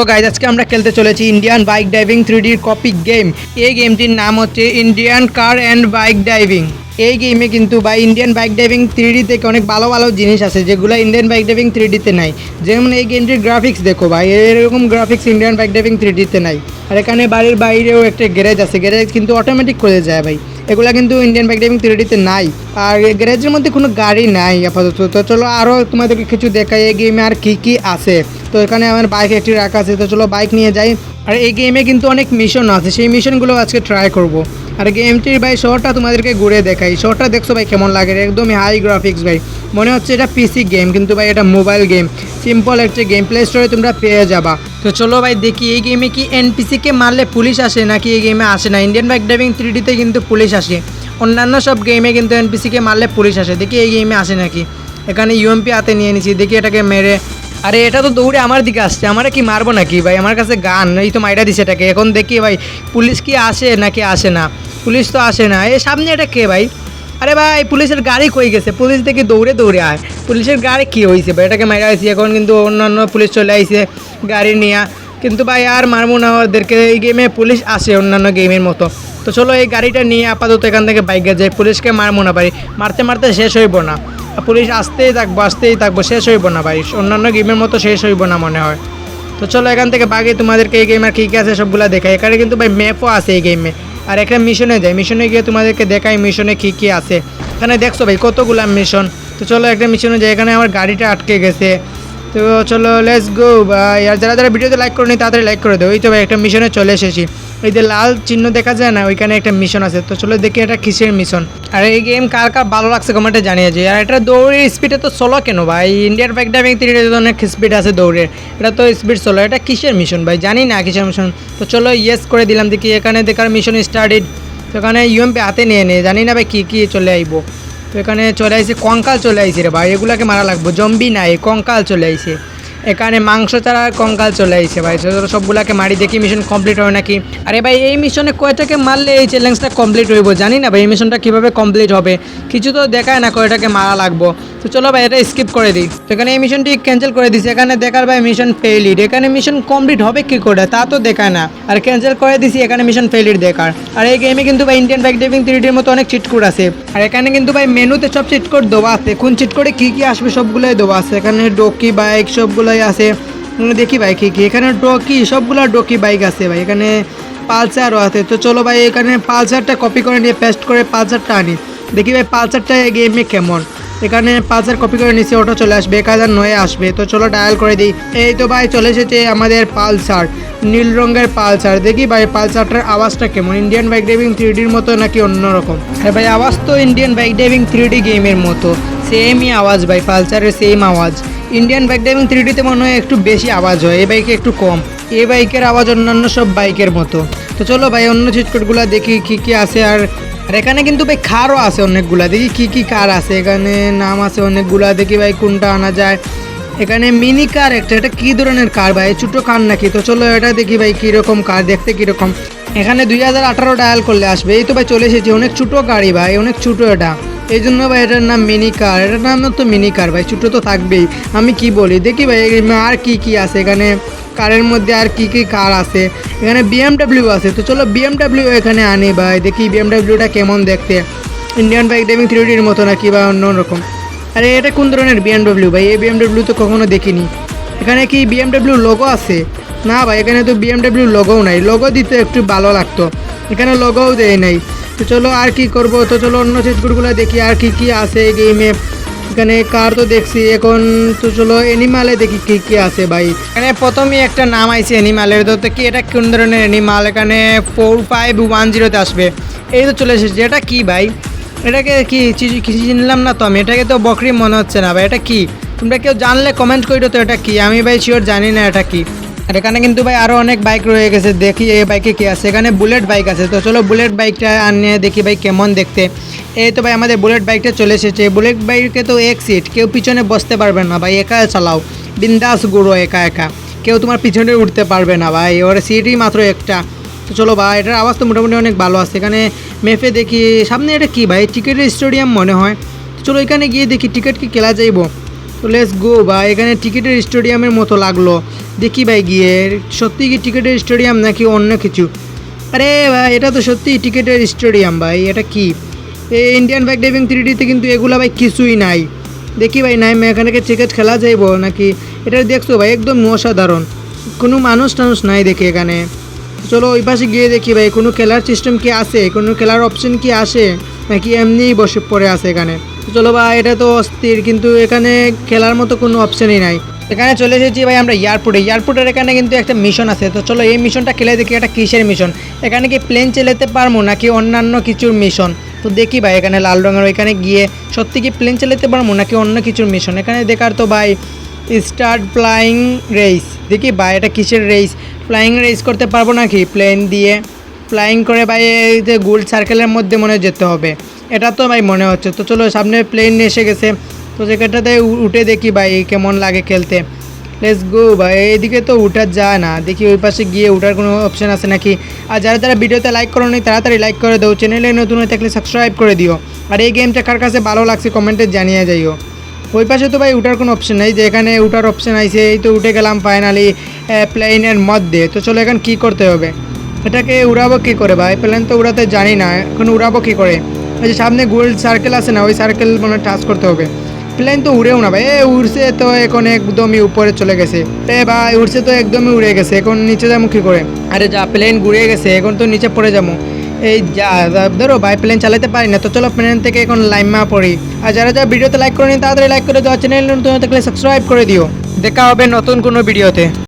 তো গাইজ আজকে আমরা খেলতে চলেছি ইন্ডিয়ান বাইক ড্রাইভিং থ্রিডির কপি গেম এই গেমটির নাম হচ্ছে Indian car and bike driving এই গেমে কিন্তু বা ইন্ডিয়ান বাইক ড্রাইভিং থ্রিডি থেকে অনেক ভালো ভালো জিনিস আছে, যেগুলো ইন্ডিয়ান বাইক ড্রাইভিং থ্রিডিতে নাই। যেমন এই গেমটির গ্রাফিক্স দেখো ভাই, এরকম গ্রাফিক্স ইন্ডিয়ান বাইক ড্রাইভিং থ্রিডিতে নাই। আর এখানে বাড়ির বাইরেও একটা গ্যারেজ আছে গ্যারেজ কিন্তু অটোমেটিক করে যায় ভাই। এগুলা কিন্তু ইন্ডিয়ান বাইক ড্রাইভিং থ্রিডিতে নাই। আর গ্যারেজের মধ্যে কোনো গাড়ি নাই, আপাতত। তো চলো আরও তোমাদেরকে কিছু দেখাই, এই গেমে আর কী কী আছে। তো এখানে আমার বাইক একটি রাখা আছে, তো চলো বাইক নিয়ে যাই। আর এই গেমে কিন্তু অনেক মিশন আছে, সেই মিশনগুলো আজকে ট্রাই করব। আর গেমটির ভাই শহরটা তোমাদেরকে ঘুরে দেখাই। শহরটা দেখছ ভাই কেমন লাগে? একদমই হাই গ্রাফিক্স ভাই। মনে হচ্ছে এটা পিসি গেম কিন্তু ভাই এটা মোবাইল গেম সিম্পল একটা গেম প্লে স্টোরে তোমরা পেয়ে যাবা। তো চলো ভাই, দেখি এই গেমে কি এনপিসিকে মারলে পুলিশ আসে নাকি এই গেমে আসে না? ইন্ডিয়ান বাইক ড্রাইভিং থ্রিডিতে কিন্তু পুলিশ আসে। অন্যান্য সব গেমে কিন্তু এনপিসিকে মারলে পুলিশ আসে। দেখি এই গেমে আসে নাকি? এখানে ইউএমপি হাতে নিয়ে নিছি, দেখি এটাকে মেরে। আরে, এটা তো দৌড়ে আমার দিকে আসছে। আমারে কি মারবো নাকি ভাই? আমার কাছে গান, এই তো মাইরা দিছে এটাকে। এখন দেখি ভাই পুলিশ কি আসে নাকি আসে না? পুলিশ তো আসে না। এ, সামনে এটা কে ভাই? আরে ভাই, পুলিশের গাড়ি কই গেছে? পুলিশ দেখি দৌড়ে দৌড়ে আয়। পুলিশের গাড়ি কী হয়েছে ভাই? এটাকে মাইরা আইছি এখন কিন্তু অন্যান্য পুলিশ চলে আইছে গাড়ি নিয়ে। কিন্তু ভাই, আর মারবো না। ওদেরকে এই গেমে পুলিশ আসে অন্যান্য গেমের মতো। তো চলো এই গাড়িটা নিয়ে আপাতত এখান থেকে বাইকে যাই। পুলিশকে মারবো না ভাই। মারতে মারতে শেষ হইব না। পুলিশ আসতেই থাকব আসতেই থাকব, শেষ হইব না ভাই। অন্যান্য গেমের মতো শেষ হইব না মনে হয়। তো চলো এখান থেকে বাগে তোমাদেরকে এই গেম আর কী কী আছে সবগুলো দেখাই। এখানে কিন্তু ভাই ম্যাপও আছে এই গেমে আর একটা মিশনে যাই। মিশনে গিয়ে তোমাদেরকে দেখাই মিশনে কী কী আছে। এখানে দেখছ ভাই কতগুলা মিশন। তো চলো একটা মিশনে যাই। এখানে আমার গাড়িটা আটকে গেছে। তো চলো লেটস গো ভাই আর যারা যারা ভিডিওতে লাইক করনি, তাড়াতাড়ি লাইক করে দেবো ওই তো ভাই, একটা মিশনে চলে এসেছি। এই যে লাল চিহ্ন দেখা যায় না, ওইখানে একটা মিশন আছে। তো চলো দেখি এটা কিসের মিশন আর, এই গেম কার কার ভালো লাগছে কমেন্টে জানিয়ে যে আর এটা দৌড়ের স্পিডে তো চলো কেন ভাই? ইন্ডিয়ার বাইক ড্রাইভিং তিনটে অনেক স্পিড আছে দৌড়ের। এটা তো স্পিড চলো এটা কিসের মিশন ভাই? জানি না কিসের মিশন তো চলো ইয়েস করে দিলাম। দেখি এখানে দেখার মিশন স্টার্টেড তো এখানে ইউএমপি হাতে নিয়ে নে। জানি না ভাই কী কী চলে আইবো। তো এখানে চলে আইছে, কঙ্কাল চলে আইছে রে ভাই। এগুলাকে মারা লাগবো। জম্বি নাই, কঙ্কাল চলে আইছে। এখানে মাংস ছাড়া কঙ্কাল চলে আইছে ভাই। সবগুলাকে মারি দেখি মিশন কমপ্লিট হয় নাকি? আরে ভাই, এই মিশনে কয়টাকে মারলে এই চ্যালেঞ্জটা কমপ্লিট হইব? জানি না ভাই, এই মিশনটা কীভাবে কমপ্লিট হবে? কিছু তো দেখায় না কয়টাকে মারা লাগবো। তো চলো ভাই, এটা স্কিপ করে দিই। তো এখানে এই মিশনটি ক্যান্সেল করে দিছি। এখানে দেখার ভাই মিশন ফেইলিড এখানে মিশন কমপ্লিট হবে কি করে? তা তো দেখায় না। আর ক্যান্সেল করে দিছি, এখানে মিশন ফেইলিড দেখার। আর এই গেমে কিন্তু ভাই ইন্ডিয়ান বাইক ড্রাইভিং থ্রিডির মতো অনেক চিট কোড আছে। আর এখানে কিন্তু ভাই মেনুতে সব চিট কোড দেওয়া আছে। কোন চিট কোডে কী কী আসবে সবগুলোই দেওয়া আছে। এখানে ডকি বাইক সবগুলোই আছে। দেখি ভাই কী কী। এখানে ডকি, সবগুলো ডকি বাইক আছে ভাই। এখানে পালসারও আছে। তো চলো ভাই, এখানে পালসারটা কপি করে নিয়ে পেস্ট করে পালসারটা আনি। দেখি ভাই, পালসারটা গেমে কেমন? এখানে পালসার কপি করে নিচে ওটা চলে আসবে, এক হাজার নয়ে আসবে। তো চলো ডায়াল করে দিই। এই তো ভাই, চলে এসেছে আমাদের পালসার, নীল রঙের পালসার। দেখি ভাই, পালসারটার আওয়াজটা কেমন? ইন্ডিয়ান বাইক ড্রাইভিং থ্রিডির মতো নাকি অন্যরকম হ্যাঁ ভাই, আওয়াজ তো ইন্ডিয়ান বাইক ড্রাইভিং থ্রিডি গেমের মতো। সেমই আওয়াজ ভাই, পালসারের সেম আওয়াজ। ইন্ডিয়ান বাইক ড্রাইভিং থ্রিডিতে মনে হয় একটু বেশি আওয়াজ হয়, এই বাইকে একটু কম। এ বাইকের আওয়াজ অন্যান্য সব বাইকের মতো। তো চলো ভাই, অন্য চিটকটগুলো দেখি কি কি আছে আর আর এখানে কিন্তু ভাই কারও আছে অনেকগুলা। দেখি কি কি কার আছে, এখানে নাম আছে অনেকগুলা। দেখি ভাই কোনটা আনা যায়। এখানে মিনি কার একটা, এটা কি ধরনের কার ভাই? ছোটো কার নাকি? তো চলো এটা দেখি ভাই কীরকম কার দেখতে কীরকম। এখানে দুই হাজার আঠারো ডায়াল করলে আসবে। এই তো ভাই চলে এসেছি, অনেক ছোটো গাড়ি ভাই, অনেক ছোটো এটা। এই জন্য ভাই এটার নাম মিনি কার এটার নাম তো মিনি কার ভাই, ছোটো তো থাকবেই। আমি কি বলি? দেখি ভাই আর কি কি আছে? এখানে কারের মধ্যে আর কি কি কার আছে? এখানে বিএমডাব্লিউ আছে, তো চলো বিএমডাব্লিউ এখানে আনি ভাই। দেখি বিএমডাব্লিউটা কেমন দেখতে। ইন্ডিয়ান বাইক ড্রাইভিং থ্রিডির মতো নাকি বা অন্যরকম আরে এটা কোন ধরনের বিএমডব্লিউ ভাই? এই বিএমডাব্লিউ তো কখনো দেখিনি। এখানে কি বিএমডাব্লিউ লোগো আছে? না ভাই, এখানে তো বিএমডাব্লিউ লোগোও নাই। লোগো দিতে একটু ভালো লাগতো। এখানে লোগোও দেয় নাই। তো চলো আর কি করব? তো চলো অন্য চিটকুটগুলো দেখি আর কি কি আছে এই গেমে এখানে কার তো দেখছি। এখন তো চলো অ্যানিমালে দেখি কি কি আছে ভাই। এখানে প্রথমেই একটা নাম আইছে অ্যানিমালের তো কি এটা কোন ধরনের অ্যানিমাল এখানে ফোর ফাইভ ওয়ান জিরোতে আসবে। এই তো চলে এসেছে। এটা কি ভাই? এটাকে কি কিছু চিনলাম না তো আমি? এটাকে তো বকরি মনে হচ্ছে না ভাই, এটা কি? তোমরা কেউ জানলে কমেন্ট করো তো এটা কি? আমি ভাই শিওর জানি না এটা কি। আর এখানে কিন্তু ভাই আরও অনেক বাইক রয়ে গেছে, দেখি এই বাইকে কি আছে। এখানে বুলেট বাইক আছে, তো চলো বুলেট বাইকটা আনিয়ে দেখি ভাই কেমন দেখতে। এই তো ভাই আমাদের বুলেট বাইকটা চলে এসেছে। বুলেট বাইকে তো এক সিট কেউ পিছনে বসতে পারবে না ভাই, একা চালাও। বিন্দাস গুঁড়ো একা একা। কেউ তোমার পিছনে উঠতে পারবে না ভাই, ওর সিটই মাত্র একটা। তো চলো ভাই, এটার আওয়াজ তো মোটামুটি অনেক ভালো আছে। এখানে মেপে দেখি, সামনে এটা কি ভাই? টিকিটের স্টেডিয়াম মনে হয়। তো চলো এখানে গিয়ে দেখি টিকিট কি কেলা যাইব। তো লেটস গো ভাই, এখানে টিকিটের স্টেডিয়ামের মতো লাগল। দেখি ভাই গিয়ে, সত্যি কি টিকিটের স্টেডিয়াম নাকি অন্য কিছু? আরে ভাই, এটা তো সত্যি টিকিটের স্টেডিয়াম ভাই, এটা কি? এই ইন্ডিয়ান বাইক ড্রাইভিং থ্রি ডিতে কিন্তু এগুলো ভাই কিছুই নাই। দেখি ভাই, নাই এখানে কি ক্রিকেট খেলা যাইব নাকি? এটা দেখছ ভাই, একদম অসাধারণ। কোনো মানুষ টানুষ নাই দেখি এখানে। চলো ওই পাশে গিয়ে দেখি ভাই, কোনো খেলার সিস্টেম কি আছে? কোনো খেলার অপশন কি আসে? নাকি এমনিই বসে পড়ে আছে এখানে? চলো ভাই, এটা তো অস্থির, কিন্তু এখানে খেলার মতো কোনো অপশনই নাই। এখানে চলে এসেছি ভাই আমরা এয়ারপোর্টে এয়ারপোর্টের এখানে কিন্তু একটা মিশন আছে। তো চলো এই মিশনটা খেলে দেখি এটা কিসের মিশন এখানে কি প্লেন চালাতে পারব নাকি অন্যান্য কিছুর মিশন তো দেখি ভাই, এখানে লাল রঙের ওইখানে গিয়ে সত্যি কি প্লেন চালাতে পারব নাকি অন্য কিছুর মিশন এখানে দেখার তো ভাই স্টার্ট ফ্লাইং রেস দেখি ভাই, এটা কিসের রেস ফ্লাইং রেস করতে পারব নাকি? প্লেন দিয়ে। ফ্লাইং করে ভাই, এই যে গোল সার্কেলের মধ্যে মনে যেতে হবে। এটা তো ভাই মনে হচ্ছে। তো চলো, সামনে প্লেন এসে গেছে। তো সেখানটাতে উঠে দেখি ভাই, কেমন লাগে খেলতে। লেটস গো ভাই, এইদিকে তো উঠা যায় না। দেখি ওই পাশে গিয়ে উঠার কোনো অপশন আছে নাকি? আর যারা যারা ভিডিওতে লাইক করো নি তাড়াতাড়ি লাইক করে দাও। চ্যানেলে নতুন হয়ে থাকলে সাবস্ক্রাইব করে দিও। আর এই গেমটা কার কাছে ভালো লাগছে কমেন্টে জানিয়ে যাইও। ওই পাশে তো ভাই উঠার কোনো অপশন নেই, যে এখানে উঠার অপশন আইছে, এই তো উঠে গেলাম ফাইনালি প্লেনের মধ্যে। তো চলো এখন কী করতে হবে? এটাকে উড়াবো কী করে ভাই? প্লেন তো উড়াতে জানি না, এখন উড়াবো কী করে? ওই যে সামনে গোল সার্কেল আছে না, ওই সার্কেল মানে টাচ করতে হবে। প্লেন তো উড়েও না ভাই। এ, উড়ছে তো এখন একদমই উপরে চলে গেছে। এ ভাই, উড়ছে তো একদমই উড়ে গেছে। এখন নিচে যাব কী করে? আরে যা প্লেন ঘুরে গেছে, এখন তো নিচে পড়ে যাব। এই যা ধরো বাই প্লেন চালাতে পারি না, তো চলো প্লেন থেকে এখন লাইমা পড়ি। আর যারা যারা ভিডিওতে লাইক করে করেনি, তাড়াতাড়ি লাইক করে দেওয়া চ্যানেল নতুন থাকলে সাবস্ক্রাইব করে দিও। দেখা হবে নতুন কোনো ভিডিওতে